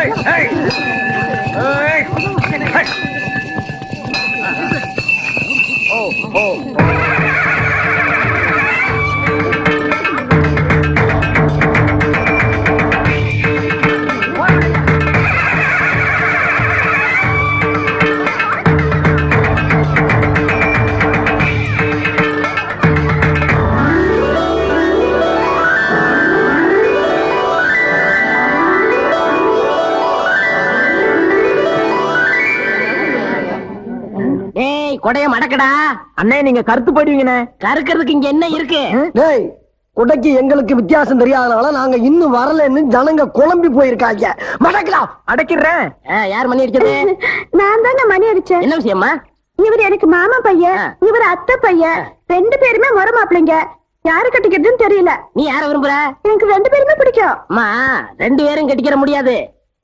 ஏய், ஏய். கொடைய மடக்கடா. அண்ணே நீங்க கருத்து போயிடுவீங்கண்ணே. கறுக்கிறதுக்கு இங்க என்ன இருக்கு? டேய் குடைக்கு எங்களுக்கு வித்தியாசம் தெரியாதனால நாங்க இன்னும் வரலன்னு ஜனங்க குழம்பி போயிருக்காங்க. மடக்கலாம் அடைக்கிறேன். யார் மணி அடிச்சது? நான் தாங்க மணி அடிச்சேன். என்ன விஷயமா இவர் எனக்கு மாமா பையன். இவர் அத்தை பையன். ரெண்டு பேருமே முறை மாப்பிளைங்க யாரு கட்டிக்கிறதுன்னு தெரியல. நீ யார விரும்புற? எனக்கு ரெண்டு பேருமே பிடிக்கும். அம்மா ரெண்டு பேரும் கட்டிக்கிற முடியாது.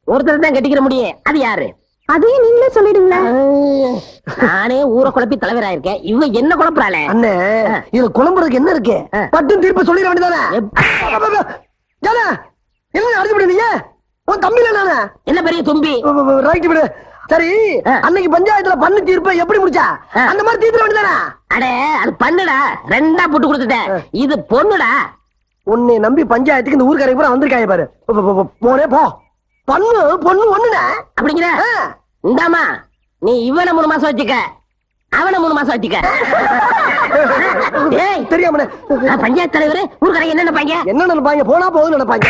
ஒருத்தர் தான் கட்டிக்கிற முடியும். அது யாரு? அதையும் நீங்களே சொல்லிடுங்களேன். நானே ஊரை குழப்பி தலைவரா இருக்கேன் இவ என்ன குழப்பறாளே? அண்ணே இதுல குழம்புறதுக்கு என்ன இருக்கு. பட்டும் தீர்ப்பு சொல்லிட வேண்டியதானே? ஜன என்ன அடிச்சு விடுறீங்க உன் தம்பில நானே? என்ன பெரிய தும்பி? ரைட் விடு. சரி. அன்னைக்கு பஞ்சாயத்துல பண்ணு தீர்ப்பை எப்படி முடிச்சா. அந்த மாதிரி தீர்த்து வேண்டியதானே? அடே அது பண்ணுடா. ரெண்டா போட்டு கொடுத்துட்டேன். இது பொண்ணுடா. உன்னை நம்பி பஞ்சாயத்துக்கு இந்த ஊர்க்காரங்க பூரா வந்திருக்காங்க பாரு. போனே போ. பண்ணு பொண்ணு ஒண்ணுனே? அப்படிங்கிற. இந்தாமா நீ இவனை மூணு மாசம் வச்சுக்க. அவனை மூணு மாசம் வச்சுக்க. நான் பஞ்சாயத்து தலைவர் ஊர்க்காரங்க என்ன நினைப்பாங்க? என்ன நினைப்பாங்க? போனா போகுதுன்னு நினைப்பாங்க.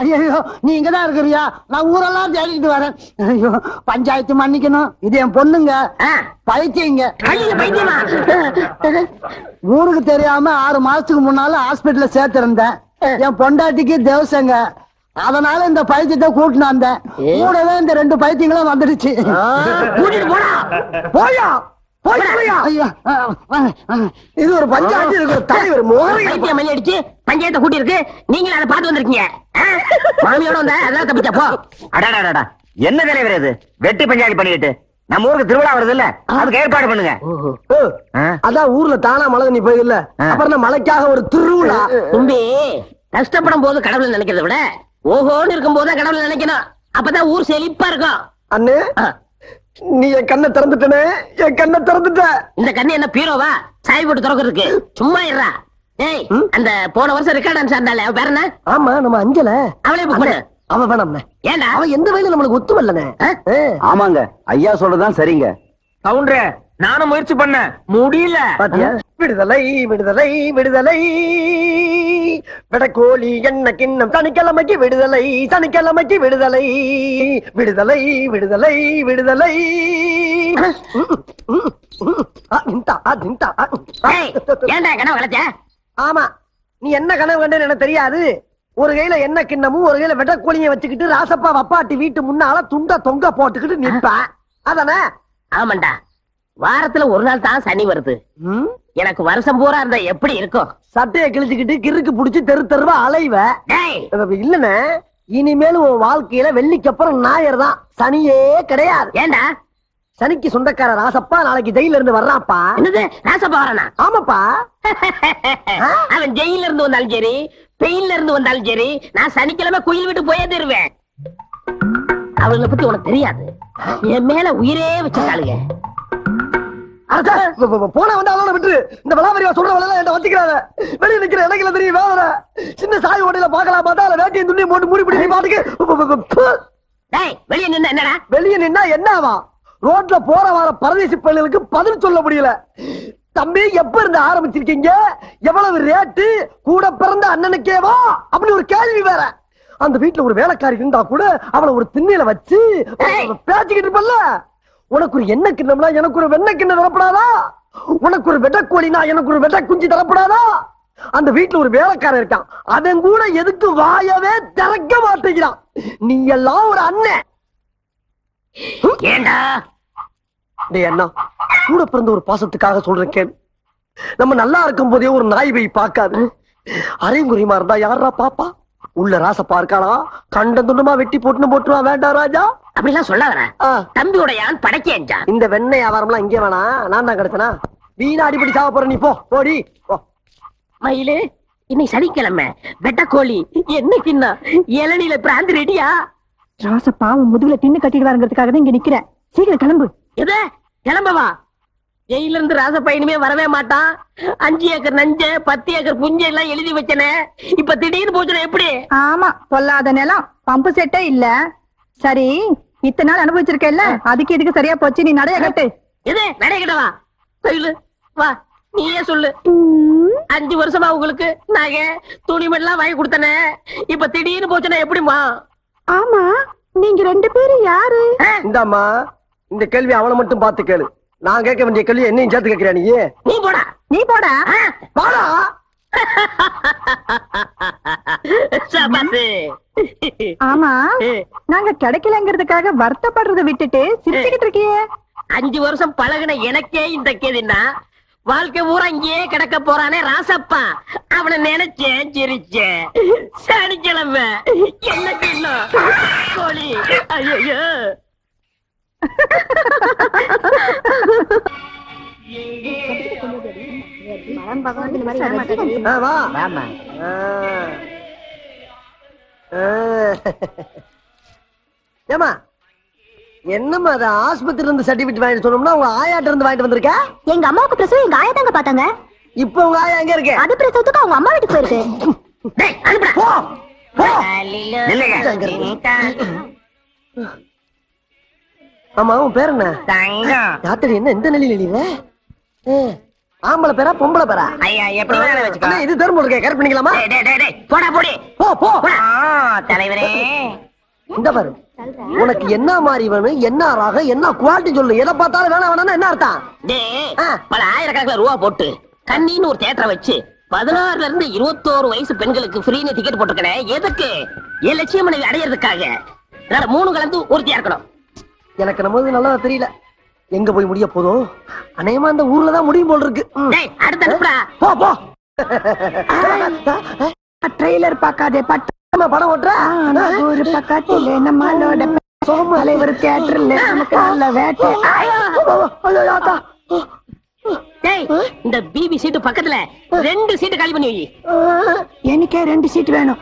ஐயோ நீ இங்கதான் இருக்கிறியா? நான் ஊரெல்லாம் தேடிட்டு வரேன். ஐயோ பஞ்சாயத்து மன்னிக்கணும். இது என் பொண்ணுங்க. பைத்தியங்க. ஊருக்கு தெரியாம ஆறு மாசத்துக்கு முன்னால ஹாஸ்பிடல்ல சேர்த்திருந்தேன். என் பொண்டாட்டிக்கு தேவசங்க. அதனால இந்த பைத்தியத்தை கூட்டினு வந்தேன். கூடவே இந்த ரெண்டு பைத்தியங்களும் வந்துடுச்சு. கூட்டிட்டு போடா. போயா. இது ஒரு பஞ்சாயத்து இதுக்கு ஒரு தலைவர் பைத்தியம் மணி அடிச்சு பஞ்சாயத்தை கூட்டி இருக்கு நீங்களும் அதை பார்த்து வந்திருக்கீங்க? மாமியோட வந்த அதான் தப்பிச்சா போ. அடாடாடா என்ன தலைவர் இது? வெட்டி பஞ்சாயத்து பண்ணிட்டு நம்ம ஊருக்கு திருவிழா வருது இல்ல அதுக்கு ஏற்பாடு பண்ணுங்க. அதான் ஊர்ல தானா மழை நீ போயில. அப்புறம் என்ன மழைக்காக ஒரு திருவிழா? தும்பி கஷ்டப்படும் போது கடவுளை நினைக்கிறத விட ஓஹோன்னு இருக்கும் போது கடவுளை நினைக்கணும். அப்பதான் ஊர் செழிப்பா இருக்கும். அண்ணே நீ என் கண்ணை திறந்துட்டனே. என் கண்ணை திறந்துட்ட. இந்த கண்ணு என்ன பீரோவா? சாய் போட்டு திறக்கிறதுக்கு. சும்மா இருடா. டேய் அந்த போன வருஷம் ரெக்கார்ட் டான்ஸ் ஆண்டாளே அவ பேர் என்ன? ஆமா நம்ம அஞ்சல. அவளே book பண்ணு அவ வேணாம்ண்ணே ஏன்டா? அவ எந்த வயல நம்மளுக்கு ஒத்து வரலண்ணே? ஆமாங்க. ஐயா சொல்றதுதான் சரிங்க. கவுண்டரே நானும் முயற்சி பண்ணேன். முடியல. பாத்தியா? விடுதலை விடுதலை விடுதலை. விடக்கோழி என்ன கிண்ணம் சனிக்கிழமைக்கு விடுதலை சனிக்கிழமைக்கு விடுதலை. விடுதலை விடுதலை விடுதலை. ஆமா நீ என்ன கனவு கண்டேன்னு எனக்கு தெரியாது. ஒரு கையில என்ன கிண்ணமும் ஒரு கையில வெட்டக்கோழிய வச்சுக்கிட்டு ராசப்பா வப்பாட்டி வீட்டு முன்னால துண்ட தொங்க போட்டுக்கிட்டு நிப்ப. அதானே? ஆமாண்டா. வாரத்துல ஒரு நாள் தான் சனி வருது? எனக்கு வருஷம் பூரா இருந்தா எப்படி இருக்கும்? சட்டைய கிழிச்சுக்கிட்டு கிறுக்கு புடிச்சு தெரு தெருவா அலைவ? இல்லண்ணே. இனிமேல் உன் வாழ்க்கையில வெள்ளிக்கு அப்புறம் ஞாயிறு தான். சனியே கிடையாது. ஏன்டா சனிக்கு சொந்தக்கார ராசப்பா நாளைக்கு ஜெயில இருந்து வர்றான்ப்பா. என்னது? ராசப்பா வரானா? ஆமாப்பா. அவன் ஜெயில இருந்து வந்தாலும் சரி பெயின்ல இருந்து வந்தாலும் சரி நான் சனிக்கிழமை குயில் விட்டு போயே தருவேன். அவங்கள பத்தி உனக்கு தெரியாது. என் மேல உயிரே வச்சிருக்காளுங்க. போனா வந்து அதோட விட்டு இந்த விளாவரியா சொல்ற வேலை என்ன வச்சுக்கிறாத வெளிய நிக்கிற இடங்கள தெரியும் வேற சின்ன சாய் ஓட்டையில பாக்கலாம் பார்த்தா அதுல வேட்டியும் துணியும் போட்டு மூடி பிடி நீ பாட்டுக்கு வெளிய நின்னு என்னடா? வெளிய நின்னா என்னவா? ரோட்ல போற வர பரதேசி பள்ளிகளுக்கு பதில் சொல்ல முடியல. தம்பி எப்ப இருந்து ஆரம்பிச்சிருக்கீங்க? எவ்வளவு ரேட்டு? கூட பிறந்த அண்ணனுக்கேவா? அப்படி ஒரு கேள்வி வேற. அந்த வீட்டுல ஒரு வேலைக்காரி இருந்தா கூட அவளை ஒரு திண்ணையில வச்சு ஏய். பேசிக்கிட்டு இருப்பல்ல. உனக்கு ஒரு எண்ணெய் கிண்ணம்னா எனக்கு ஒரு வெண்ணெய் கிண்ணம் தரப்படாதா? உனக்கு ஒரு வெட்டக்கோழினா எனக்கு ஒரு வெட்ட குஞ்சு தரப்படாதா? அந்த வீட்டுல ஒரு வேலைக்காரன் இருக்கான். அவன் கூட எதுக்கு வாயவே திறக்க மாட்டேங்கிறான். நீ எல்லாம் ஒரு அண்ணன் ஏண்டா? டேய் அண்ணா கூட பிறந்த ஒரு பாசத்துக்காக சொல்றேன் கேள் நம்ம நல்லா இருக்கும் போதே ஒரு நாய் போய் பார்க்காது. அரைங்குறிமா இருந்தா யாரா பாப்பா? உள்ள ராசப்பா இருக்காளா கண்ட துண்டமா வெட்டி போட்டுன்னு போட்டுருவா வேண்டாம் ராஜா. அப்படிலாம் சொல்லாதடா. ஆ, தம்பியோட யான் படைக்கேன்டா இந்த வெண்ணெய் வியாபாரம்லாம் இங்கே வேணா நான் தான் கிடைச்சனா? வீணா அடிப்படி சாவ போற நீ போ போடி போ. மயிலு இன்னைக்கு சனிக்கிழமை. வெட்டக்கோழி என்ன கிண்ணா இளநில பிராந்து ரெடியா? ராச பாவம் முதுகுல தின்னு கட்டிடுவாருங்கிறதுக்காக தான் இங்க நிக்கிறேன். சீக்கிரம் கிளம்பு. எது? கிளம்பவா? ஜெயில இருந்து ராசப்பா இனிமே வரவே மாட்டான். அஞ்சு ஏக்கர் நஞ்ச பத்து ஏக்கர் புஞ்ச எல்லாம் எழுதி வச்சனே. இப்ப திடீர்னு போச்சுனா எப்படி? ஆமா பொல்லாத நிலம். பம்பு செட்டே இல்ல. சரி இத்தனை நாள் அனுபவிச்சிருக்கேல்ல? அதுக்கு இதுக்கு சரியா போச்சு. நீ நடைய கட்டு. எது? நடைகிட்டவா சொல்லு. வா நீயே சொல்லு. அஞ்சு வருஷமா உங்களுக்கு நகை துணிமணிலாம் வாங்கி கொடுத்தனே. இப்ப திடீர்னு போச்சுனா எப்படிமா ஆமா நீங்க ரெண்டு பேரும் யாரு? இந்தாம்மா இந்த கேள்வி அவனை மட்டும் பார்த்து கேளு. நான் கேட்க வேண்டிய கேள்வி என்னையும் சேர்த்து கேட்கிறேன் நீ? நீ போடா. நீ போடா? சபாசு. ஆமா. நாங்க கிடைக்கலங்கிறதுக்காக வருத்தப்படுறதை விட்டுட்டு சிரிச்சுக்கிட்டு இருக்கியே. அஞ்சு வருஷம் பழகுன எனக்கே இந்த கேதுன்னா வாழ்க்கை பூரா இங்கேயே கிடக்க போறானே ராசப்பா. அவனை நினைச்சேன் சிரிச்சேன். சனிக்கிழமை என்ன கோழி. ஐயோ ஏம்மா என்னம்மா அது ஆஸ்பத்திரி இருந்து சர்டிபிகேட் வாங்கிட்டு சொன்னோம்னா உங்க ஆயாட்ட இருந்து வாங்கிட்டு வந்திருக்க? எங்க அம்மாவுக்கு பிரசவம் எங்க ஆயா தாங்க இப்போ உங்க ஆயா எங்க இருக்கு? அது பிரசவத்துக்கு அவங்க அம்மா வீட்டுக்கு போயிருக்கு. டேய், அனுப்புடா. போ போ. நில்லுங்க. ஆமா உன் பேர் என்ன? ராத்திரி என்ன எந்த நிலையில எழுதிற ஏ, ஆம்பளை பேரா பொம்பளை பேரா? ஐயா எப்படி வேணாலும் வச்சுக்கோ. இது தரும இருக்கே கரெக்ட் பண்ணிக்கலாமா டேய், டேய், போடா போடி. போ போ. தலைவரே. இந்த பாரு. உனக்கு என்ன மாதிரி வேணும் என்ன ராகம் என்ன குவாலிட்டி சொல்லு. எதை பார்த்தாலும் வேணாம் வேணாம்னா என்ன அர்த்தம்? டேய். பல ஆயிரக்கணக்கில் ரூபா போட்டு கண்ணின்னு ஒரு தேட்டரை வச்சு பதினாறுல இருந்து இருபத்தோரு வயசு பெண்களுக்கு ஃப்ரீன்னு டிக்கெட் போட்டுக்கிறேன் எதுக்கு? என் லட்சியம் மனைவி அடையிறதுக்காக மூணு கலந்து உறுதியா இருக்கணும். எனக்கு நம்ம நல்லா தெரியல. எங்க போய் முடிய போதும் அநேகமா அந்த ஊர்ல தான் முடியும் போல் இருக்கு. போ போ. ட்ரெய்லர் பார்க்காதே பட்டு நம்ம படம் ஓட்டுற? ஒரு பக்கத்துல நம்மளோட தலைவர் தியேட்டர்ல நமக்கு நல்ல வேட்டை. இந்த பிபி சீட்டு பக்கத்துல ரெண்டு சீட்டு காலி பண்ணி வை. எனக்கே ரெண்டு சீட் வேணும்.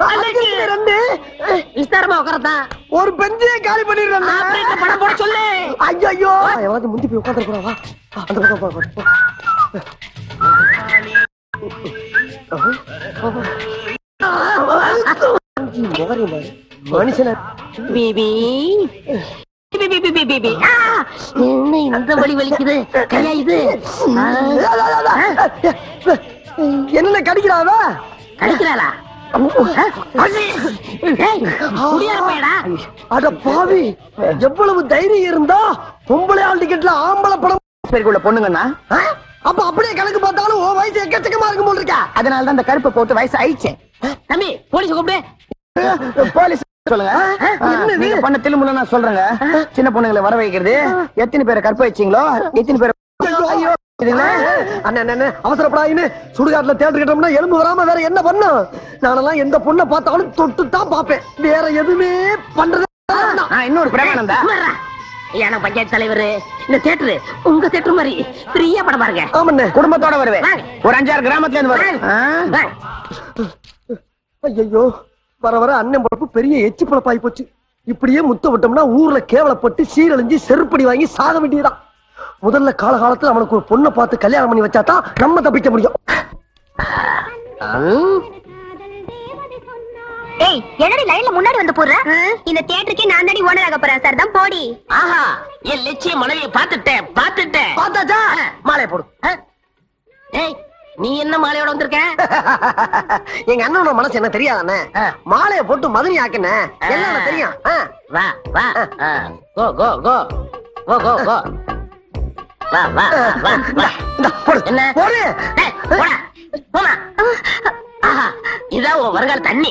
விஸ்தாரமா உட்காரத்தான். ஒரு பெஞ்சையே காலி பண்ணிடுறேன் ஆபரேட்டர் படம் போட சொல்லு. ஐயோ எவனாவது முந்தி போய் உட்காந்து போறா வா அந்த பக்கம் போ. மனுஷன. பிபி! என்ன இந்த வலி வலிக்குது? கையா இது? என்ன கடிக்கிறாவ கடிக்கிறாளா? அட பாவி எவ்வளவு தைரியம் இருந்தா பொம்பளை ஆள் டிக்கெட்ல ஆம்பளை படம் பேருக்குள்ள பொண்ணுங்கண்ணா ஆ? அப்ப அப்படியே கணக்கு பார்த்தாலும் உன் வயசு எக்கச்சக்கமா இருக்கும் போல் இருக்கா. அதனால தான் இந்த கருப்பை போட்டு வயசு ஆயிடுச்சு. தம்பி போலீஸ் கூப்பிடு. போலீஸ் சொல்லுங்க? நீங்க பண்ண திரும்ப நான் சொல்றேங்க. சின்ன பொண்ணுங்களை வர வைக்கிறது. எத்தனை பேரை கற்ப வச்சீங்களோ? எத்தனை பேரை ஐயோ. அவசரப்படாதீன்னு சுடுகாட்டுல தேட்டர் கட்டோம்னா எலும்பு வராம வேற என்ன பண்ணும்? நானெல்லாம் எந்த பொண்ணை பார்த்தாலும் தொட்டு தான் பார்ப்பேன். வேற எதுவுமே பண்றது இன்னொரு. ஐயா நான் பஞ்சாயத்து தலைவர் இந்த தேட்டரு உங்க தேட்டர் மாதிரி ஃப்ரீயா படம் பாருங்க. ஆமாண்ணே. குடும்பத்தோட வருவேன். ஒரு அஞ்சாறு கிராமத்துல இருந்து வருவேன். ஐயோ வர வர அண்ணன் பொழப்பு பெரிய எச்சி பொழப்பாகி போச்சு. இப்படியே முத்த விட்டோம்னா ஊர்ல கேவலப்பட்டு சீரழிஞ்சு செருப்படி வாங்கி சாக வேண்டியதுதான். முதல்ல காலகாலத்துல அவனுக்கு ஒரு பொண்ணை பார்த்து கல்யாணம் பண்ணி வச்சாதான் நம்ம தப்பிக்க முடியும். ஏய் என்னடி லைன்ல முன்னாடி வந்து போடுற? இந்த தியேட்டருக்கே நான் தாடி ஓனர் ஆக போறேன் சார் தான் போடி. ஆஹா என் லட்சிய மனைவியை பார்த்துட்டேன் பார்த்துட்டேன். பார்த்தாச்சா? மாலையை போடு? ஏய் நீ என்ன மாலையோட வந்திருக்க? எங்க அண்ணனோட மனசு என்ன தெரியாதானே? மாலையை போட்டு மதுரை ஆக்குன? என்ன தெரியும். வா வா. கோ கோ. கோ கோ கோ. வா வா வா வா. என்ன? போடு. போடா. போமா ஆஹா இதான் உன் வருங்கால தண்ணி.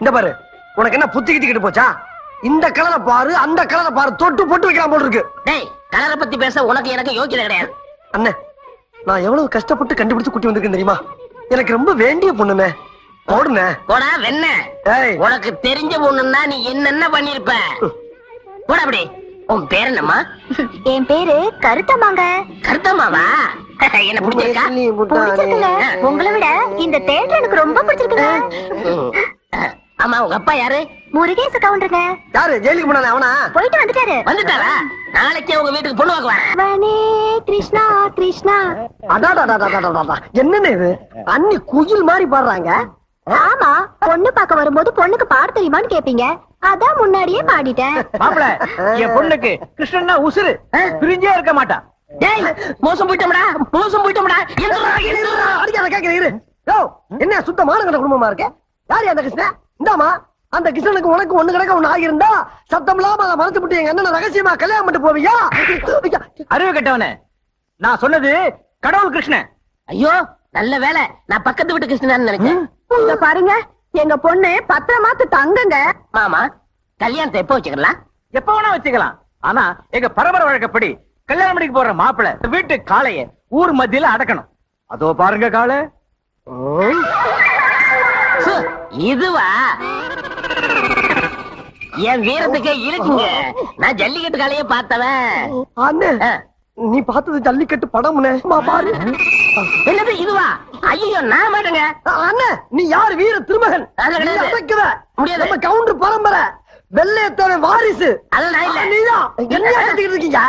இந்த பாரு. உனக்கு என்ன புத்தி கிட்டிக்கிட்டு போச்சா? இந்த கலரை பாரு அந்த கலரை பாரு. தொட்டு போட்டு வைக்கலாம் போல் இருக்கு. டேய் கலரை பத்தி பேச உனக்கு எனக்கு யோக்கியதை கிடையாது. அண்ணே நான் எவ்வளவு கஷ்டப்பட்டு கண்டுபிடிச்சு குட்டி வந்திருக்கேன் தெரியுமா? எனக்கு ரொம்ப வேண்டிய பொண்ணுண்ணே. போடுண்ணே. போடா வெண்ண. உனக்கு தெரிஞ்ச பொண்ணுன்னா நீ என்னென்ன பண்ணிருப்ப போடா அப்படி. உன் பேர் என்னம்மா? என் பேரு கருத்தம்மாங்க. கருத்தம்மாவா? என்ன பிடிச்சிருக்கா? முட்டாளே. உங்களை விட இந்த தேட்டர் எனக்கு ரொம்ப பிடிச்சிருக்குங்க. ஆமா உங்க அப்பா யாரு? முருகேச கவுண்டருங்க யாரு? ஜெயிலுக்கு போனானே அவனா? போயிட்டு வந்துட்டாரு. வந்துட்டாரா? நாளைக்கே உங்க வீட்டுக்கு பொண்ணு வாங்க வரேன். வனே கிருஷ்ணா கிருஷ்ணா. அடாடாடாடாடாடாடா. என்னன்னு இது அண்ணி குயில் மாதிரி பாடுறாங்க ஆமா பொண்ணு பார்க்க வரும்போது பொண்ணுக்கு பாட தெரியுமான்னு கேப்பீங்க. அதான் முன்னாடியே பாடிட்டேன். மாப்பிள என் பொண்ணுக்கு கிருஷ்ணன்னா உசுரு பிரிஞ்சே இருக்க மாட்டான் டேய் மோசம் போயிட்டோம்டா மோசம் போயிட்டோம்டா. எந்திரா, எந்திரா. அடிக்காத கேட்கிறேன் இரு. யோ, என்ன சுத்தமான குடும்பமா இருக்கு? யாரு அந்த கிருஷ்ணன் இந்தாமா அந்த கிருஷ்ணனுக்கு உனக்கு ஒண்ணு கிடக்க ஒண்ணு ஆகியிருந்தா சத்தம் இல்லாம அதை மறைச்சு விட்டு எங்க அண்ணனை ரகசியமா கல்யாணம் பண்ணிட்டு போவியா? அறிவு கெட்டவனே நான் சொன்னது கடவுள் கிருஷ்ணன். ஐயோ நல்ல வேலை. நான் பக்கத்து வீட்டு கிருஷ்ணன் நினைச்சேன். இங்க பாருங்க எங்க பொண்ணு பத்திரமாத்து தங்குங்க. மாமா கல்யாணத்தை எப்போ வச்சுக்கலாம்? எப்ப வேணா வச்சுக்கலாம். ஆனா எங்க பரம்பரை வழக்கப்படி கல்யாணம் பண்ணிக்கு போற மாப்பிள வீட்டு காளைய ஊர் மத்தியில அடக்கணும். அதோ பாருங்க காளை. சு, இதுவா? என் வீரத்துக்கு இருக்குங்க நான் ஜல்லிக்கட்டு காலையே பார்த்தவன். நீ பார்த்தது ஜல்லிக்கட்டு படம்னே பாரு என்னது இதுவா ஐயோ நான் மாட்டேங்க அண்ணே நீ யாரு வீர திருமகன். அசைக்கிற. முடியாது. நம்ம கவுண்டர் பரம்பரை வெள்ளையத்தவன் வாரிசு. நீதான் என்ன கட்டிக்கிட்டு இருக்கீங்க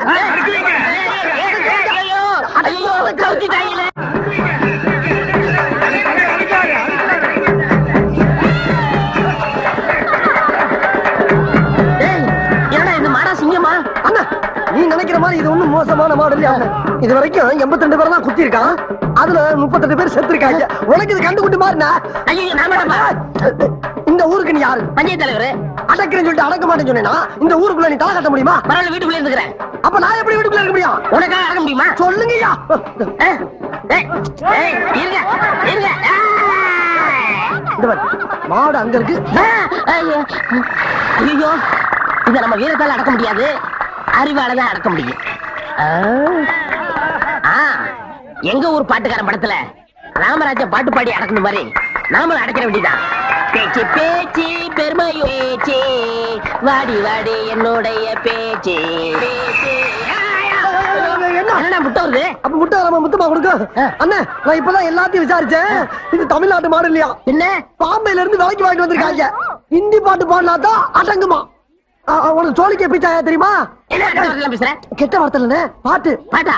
நினைக்கிற மாதிரி இது ஒண்ணும் மோசமான மாடு இல்லையா? அண்ணா? இது வரைக்கும் 82 பேர் தான் குத்தி இருக்கான் அதுல 38 பேர் செத்து இருக்காங்க உனக்கு இது மாறினா ஐயோ நான் மேடமா இந்த ஊருக்கு நீ யாரு? பஞ்சாயத்து தலைவர். அடக்கிறேன்னு சொல்லிட்டு அடக்க மாட்டேன்னு சொன்னேனா இந்த ஊருக்குள்ள நீ தலை கட்ட முடியுமா? பரவாயில்ல வீட்டுக்குள்ள இருந்துக்கிறேன். அப்ப நான் எப்படி வீட்டுக்குள்ள இருக்க முடியும்? உனக்காக அடக்க முடியுமா? சொல்லுங்கய்யா. இருங்க! இந்த மாடு அங்க இருக்கு. ஐயோ. இத நம்ம வீரத்தால அடக்க முடியாது. அறிவாலதான் அடக்க முடியும். எங்க ஊர் பாட்டுக்காரன் படத்துல ராமராஜ பாட்டு பாடி அடக்கணும் மாதிரி நாமளும் அடக்க வேண்டியதான் பேச்சு பேச்சு பெருமை பேச்சு. வாடி வாடி என்னுடைய பேச்சு. தமிழ்நாட்டு மாடு இல்லையா? என்ன பாம்பையில இருந்து விலைக்கு வாங்கிட்டு வந்திருக்காங்க. ஹிந்தி பாட்டு பாடுனாதான் அடங்குமா? உனக்கு சோழிக்க பிச்சாயா தெரியுமா என்ன கெட்ட வார்த்தை இல்லைண்ணே பாட்டு பாட்டா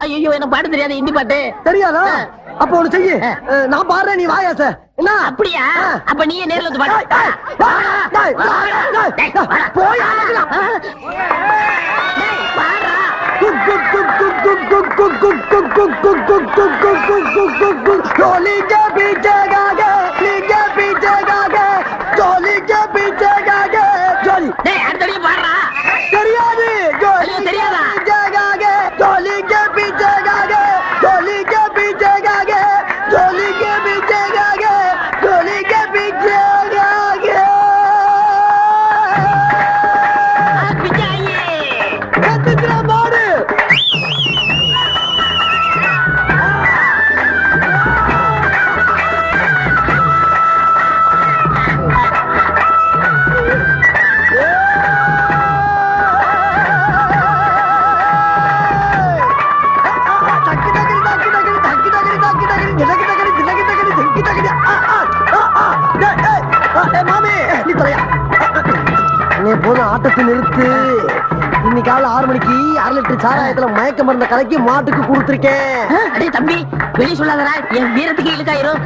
ஐயோ எனக்கு பாட்டு தெரியாது ஹிந்தி பாட்டு தெரியாதா அப்ப ஒண்ணு செய்யு நான் பாடுறேன் நீ வாயா சார் என்ன அப்படியா. அப்ப நீயே நேர்ல வந்து பாடு போய் ஆடுக்கலாம். குக், குக், குக், குக், குக், குக், குக், ஆட்டத்தை நிறுத்து. இன்னைக்கு காலை ஆறு மணிக்கு அரை லிட்டர் சாராயத்துல மயக்க மருந்த கலக்கி மாட்டுக்கு கொடுத்துருக்கேன். அடே தம்பி வெளிய சொல்லாதடா. என் வீரத்துக்கு இழுக்காயிரும்.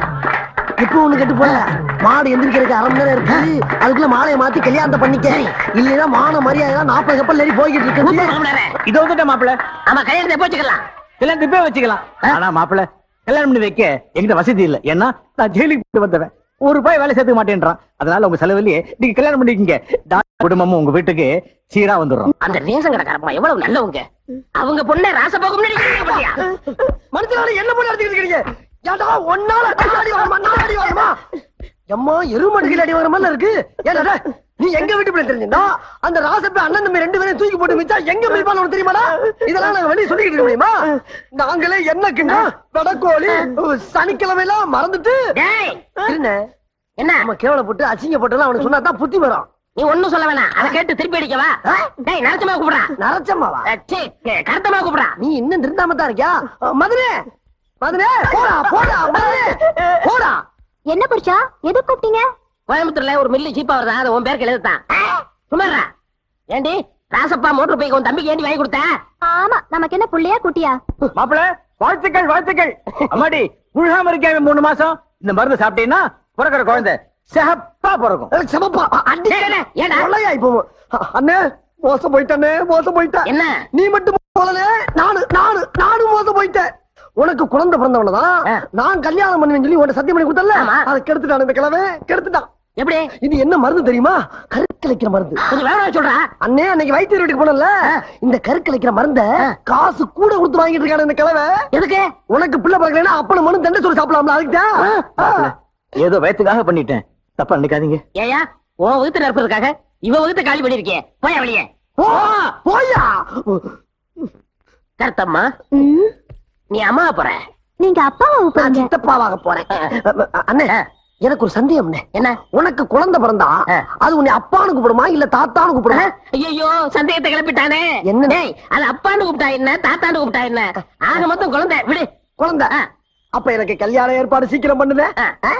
இப்போ ஒண்ணு கெட்டு போல. மாடு எந்திரிக்கிறதுக்கு அரை மணி நேரம் இருக்கு. அதுக்குள்ள மாலையை மாத்தி கல்யாணத்தை பண்ணிக்க. இல்லைன்னா மான மரியாதை நாற்பது கப்பல் ஏறி போய்கிட்டு இருக்கு. இத வந்துட்ட மாப்பிள ஆமா கல்யாணத்தை எப்போ வச்சுக்கலாம்? கல்யாணம் இப்பவே வச்சுக்கலாம். ஆனா மாப்பிள கல்யாணம் பண்ணி வைக்க எங்கிட்ட வசதி இல்ல. ஏன்னா நான் ஜெயிலுக்கு போயிட்டு வந்தவன். ஒரு ரூபாய் வேலை சேர்த்துக்க மாட்டேன்றான். அதனால உங்க செலவுலயே நீங்க கல்யாணம் பண்ணிக்கங்க. குடும்பமும் உங்க வீட்டுக்கு சீரா வந்துடுறோம். அந்த ரேஷன் கடைக்காரப்பா எவ்வளவு நல்லவங்க. அவங்க பொண்ணை ராசபோகம் மனுஷனால என்ன போல அடிச்சுக்கிட்டு இருக்கீங்க? ஏடா ஒன்னால அடி நான் அடி வாங்கமா எம்மா எருமடுகள் அடி மாதிரி இருக்கு. ஏடா நீ எங்க வீட்டு பிள்ளை தெரிஞ்சிருந்தா அந்த ராசப்ப அண்ணன் தம்பி ரெண்டு பேரும் தூக்கி போட்டு மிச்சா எங்க பிரிப்பான்னு உனக்கு தெரியுமாடா? இதெல்லாம் நாங்க வெளியே சொல்லிக்கிட்டு இருக்க முடியுமா? நாங்களே என்னக்குன்னா வடக்கோழி சனிக்கிழமை எல்லாம் மறந்துட்டு என்ன? நம்ம கேவலப்பட்டு அசிங்கப்பட்டு அவனுக்கு சொன்னா தான் புத்தி வரும். நீ ஒண்ணும் சொல்ல வேணாம். அதை கேட்டு திருப்பி அடிக்கவா? டேய் நரச்சமா கூப்பிடுறா. நரச்சம்மாவா சீ, கே- கருத்தமா கூப்பிடுறா. நீ இன்னும் திருந்தாம தான் இருக்கியா மதுரை! மதுரை! போடா போடா மதுரை! போடா! என்ன புரிச்சா எது கூப்பிட்டீங்க? கோயம்புத்தூர்ல ஒரு மில்லு சீப்பா வருதா? அது உன் பேருக்கு எழுதுதான் சுமாரா ஏண்டி ராசப்பா மோட்டர் பைக் உன் தம்பிக்கு ஏண்டி வாங்கி கொடுத்த? ஆமா நமக்கு என்ன புள்ளையா குட்டியா? மாப்பிள வாழ்த்துக்கள் வாழ்த்துக்கள். அம்மாடி முழுகாம இருக்கேன் மூணு மாசம்? இந்த மருந்து சாப்பிட்டீங்கன்னா பிறக்கிற குழந்தை. சிகப்பா பிறக்கும். எனக்கு செமப்பா அடி டேய், டேய், ஏடா? கொள்ளையாய் போவோம் அண்ணே மோசம் போயிட்டே மோசம் போயிட்டேன் என்ன? நீ மட்டும் போலனே நானு நானு நானும் மோசம் போயிட்டேன். உனக்கு குழந்தை பிறந்தவனதான். நான் கல்யாணம் பண்ணுவேன்னு சொல்லி உன்னை சத்தியம் பண்ணி கொடுத்தல. அதை கெடுத்துட்டான் இந்த கிழமை கெடுத்துட்டான். எப்படி? இது என்ன மருந்து தெரியுமா? கருக்கலைக்கிற மருந்து. கொஞ்சம் வேணாம் சொல்றா. அண்ணே அன்னைக்கு வைத்தியர் வீட்டுக்கு போனல இந்த கருக்கலைக்கிற மருந்த காசு கூட கொடுத்து வாங்கிட்டு இருக்கான இந்த கிழமை எதுக்கு? உனக்கு பிள்ளை பிறக்கலைன்னா அப்பன மனு தண்டை சொல்லி சாப்பிடலாம்ல அதுக்கு ஏதோ வயத்துக்காக பண்ணிட்டேன். தப்பா நினைக்காதீங்க. ஏயா உன் வகுத்து நடப்பதற்காக இவ வகுத்து காலி பண்ணிருக்கே போயா வெளியே. போ போயா. கருத்தம்மா நீ அம்மா போற? நீங்க அப்பாவை நான் ஊப்புறீங்க சித்தப்பாவாக போறேன். அண்ணே எனக்கு ஒரு சந்தேகம் என்ன? உனக்கு குழந்தை பிறந்தா. அது உன்னை அப்பான்னு கூப்பிடுமா இல்ல தாத்தான்னு கூப்பிடுமா? ஐயோ சந்தேகத்தை கிளப்பிட்டானே. என்ன? டேய் அது அப்பான்னு கூப்பிட்டா என்ன தாத்தான்னு கூப்பிட்டா என்ன? ஆக மொத்தம் குழந்தை விடு. குழந்தை. அப்ப எனக்கு கல்யாண ஏற்பாடு சீக்கிரம் பண்ணுதே? ஆ.